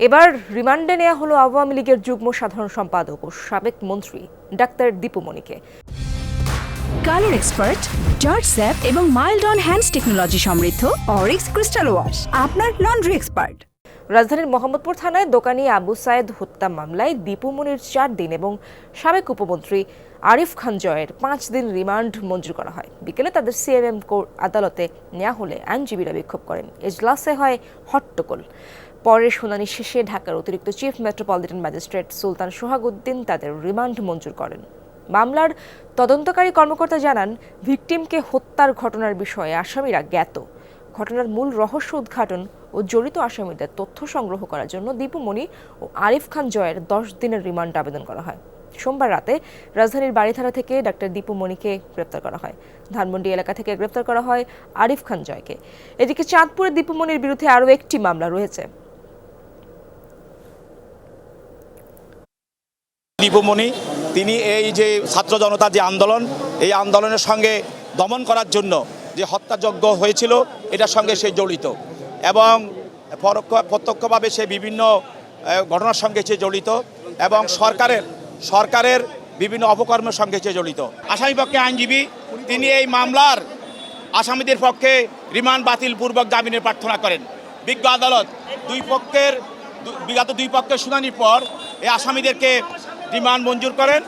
এবার রিমান্ডে নেওয়া হলো আওয়ামী লীগের যুগ্ম সাধারণ সম্পাদক ও সাবেক মন্ত্রী ডাক্তার দীপুমণিকে কালার এক্সপার্ট, জর্জ স্যাপ এবং মাইল্ড অন হ্যান্ডস টেকনোলজি সমৃদ্ধ, অরিক্স ক্রিস্টাল ওয়াশ, আপনার লন্ড্রি এক্সপার্ট। রাজধানীর মোহাম্মদপুর থানায় দোকানি আবু সায়েদ হত্যা মামলায় দীপুমণির চার দিন এবং সাবেক উপমন্ত্রী আরিফ খান জয়ের পাঁচ দিন রিমান্ড মঞ্জুর করা হয়। বিকেলে তাদের সিএমএম কোর্ট আদালতে নেওয়া হলে আইনজীবীরা বিক্ষোভ করেন। এজলাসে হয় হট্টগোল। পরে শুনানি শেষে ঢাকার অতিরিক্ত chief metropolitan magistrate Sultan Sohag Uddin তাদের রিমান্ড মঞ্জুর করেন। মামলার তদন্তকারী কর্মকর্তা জানান, ভিকটিমকে হত্যার ঘটনার বিষয়ে আসামিরা জ্ঞাত। ঘটনার মূল রহস্য উদ্ঘাটন ও জড়িত আসামিদের তথ্য সংগ্রহ করার জন্য দীপুমণি ও আরিফ খান জয়ের দশ দিনের রিমান্ড আবেদন করা হয়। সোমবার রাতে রাজধানীর বাড়িধারা থেকে ডাক্তার দীপুমণিকে গ্রেপ্তার করা হয়। ধানমন্ডি এলাকা থেকে গ্রেপ্তার করা হয় আরিফ খান জয়কে। এদিকে চাঁদপুরে দীপু দীপুমণির বিরুদ্ধে আরও একটি মামলা রয়েছে। দীপমণি, তিনি এই যে ছাত্র জনতার যে আন্দোলন, এই আন্দোলনের সঙ্গে দমন করার জন্য যে হত্যাযজ্ঞ হয়েছিল, এটার সঙ্গে সে জড়িত। এবং পরোক্ষ, প্রত্যক্ষভাবে সে বিভিন্ন ঘটনার সঙ্গে সে জড়িত এবং সরকারের সরকারের বিভিন্ন অপকর্মের সঙ্গে সে জড়িত। আসামি পক্ষে আইনজীবী, তিনি এই মামলার আসামিদের পক্ষে রিমান্ড বাতিল পূর্বক জামিনের প্রার্থনা করেন। বিজ্ঞ আদালত দুই পক্ষের বিগত দুই পক্ষের শুনানির পর এই আসামিদেরকে রিমান্ড মঞ্জুর করেন।